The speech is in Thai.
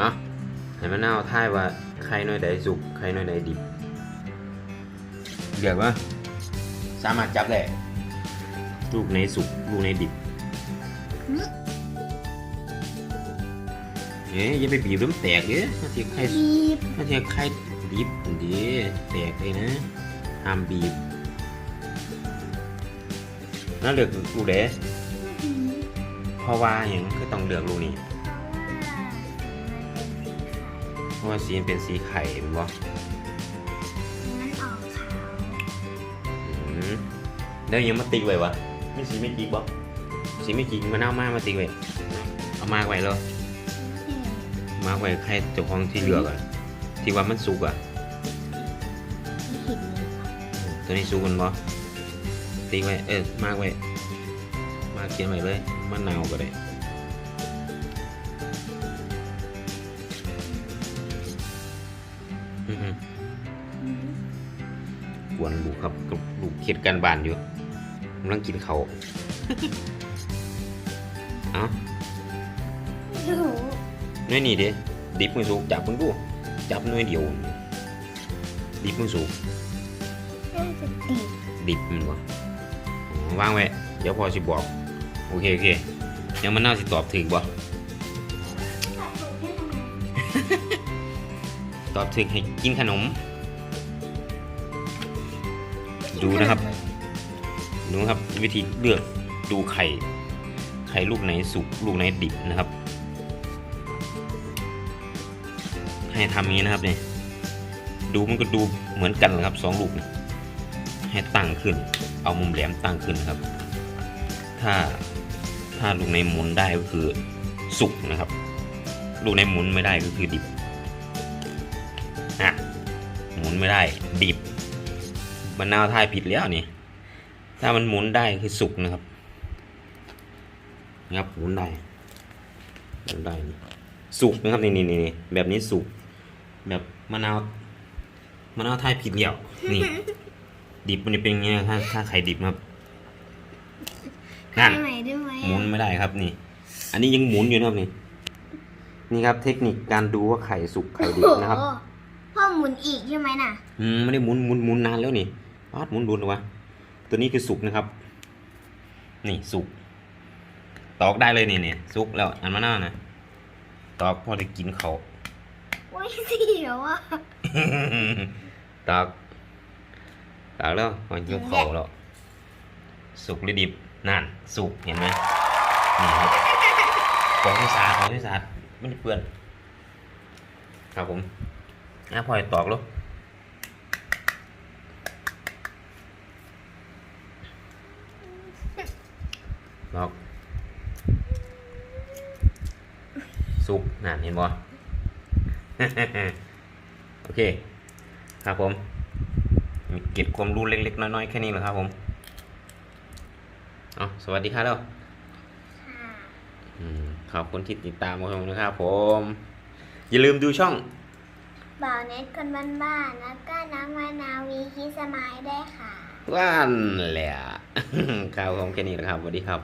เอาให้มะนาวทายว่าไข่หน่วยใดสุกไข่หน่วยใดดิบเดือกว่าสามารถจับได้ลูกไหนสุกลูกไหนดิบเอ๊ยอย่าไปบีบแล้วมันแตกเด้ถ้าเทียบไข่บีบถ้าเทียบไข่ดิบอันดีแตกเลยนะห้ามบีบนั่นเลือกลูกเดเพราะว่าอย่างคือต้องเลือกลูกนี้ เพราะว่าสีมันเป็นสีไข่แมันบ่มันออกขาวอืมแล้วยังมาติ๊กไว้วะมีสีไม่จิกบ่สีไม่จิกมันเอามามาติ๊กไว้เอามากไว้เลยมากไว้ใครเจ้าของที่เลือกอะที่ว่ามันสุกอะหินตัวนี้สุกมันบ่ติ๊กไว้เออมากไว้มากเขียนไว้เลยมะนาวก็ได้ วนลูกครับกับลูกเขียดกันบ้านอยู่กำลังกินเขาวเอ้าโอ้โหหน่วยนี่เด้ดิบมือสูงจับมึงดู จับหน่วยเดียว ดิบมือสูงน่าจะติดดิบมันวะอ๋อวางไว้ เดี๋ยวพอสิบอก โอเคโอเคเดี๋ยวมันน่าสิตอบถึงบ่ตอบถึงให้กินขนม ดูนะครับ ดูครับวิธีเลือกดูไข่ ไข่ลูกไหนสุกลูกไหนดิบนะครับ ให้ทำอย่านี้นะครับเนี่ยดูมันก็ดูเหมือนกันนะครับสองลูก ให้ตั้งขึ้น เอามุมแหลมตั้งขึ้นนะครับ ถ้าถ้าลูกในหมุนได้ก็คือสุกนะครับ ลูกในหมุนไม่ได้ก็คือดิบอะหมุนไม่ได้ดิบ มันนาวทายผิดแล้วนี่ ถ้ามันหมุนได้คือสุกนะครับนะครับหมุนได้หมุนได้นี่สุกนะครับนี่นี่นี่นี่แบบนี้สุกแบบมะนาวมะนาวไทยผิดเดี่ยวนี่ ดิบมันจะเป็นไงถ้าถ้าไข่ดิบครับนั่นทำไมได้ไหมหมุนไม่ได้ครับนี่ อันนี้ยังหมุนอยู่นะครับนี่นี่ครับเทคนิคการดูว่าไข่สุกไข่ดิบนะครับโอ้โหพ่อหมุนอีกใช่ไหมน่ะ อืมไม่ได้หมุนหมุนหมุนนานแล้วนี่ ปาดหมุนดูนวะตัวนี้คือสุกนะครับ นี่สุกตอกได้เลยนี่เนี่ยสุกแล้วอันมะนาวนะตอกพอได้กินเขาโอ้ยเสียวอะตอกตอกแล้วพอกินเขาแล้วสุกหรือดิบนั่นสุกเห็นไหมนี่ครับของที่สะอาดของที่สะอาดไม่ได้เปื้อนครับผมอะพอให้ตอกแล้ว ตอกสุกนั่นเห็นบ่โอเค ครับผม มีเก็บความรู้เล็กๆ น้อยๆ แค่นี้แหละครับผมเอาสวัสดีครับแล้วค่ะอืมขอบคุณที่ติดตามผมนะครับผม อย่าลืมดูช่องบ่าวเน็ตคนบ้านๆแล้วก็น้องมานาวีคิสมายได้วยค่ะ ว่านแหละครับผมแค่นี้แหละครับสวัสดีครับ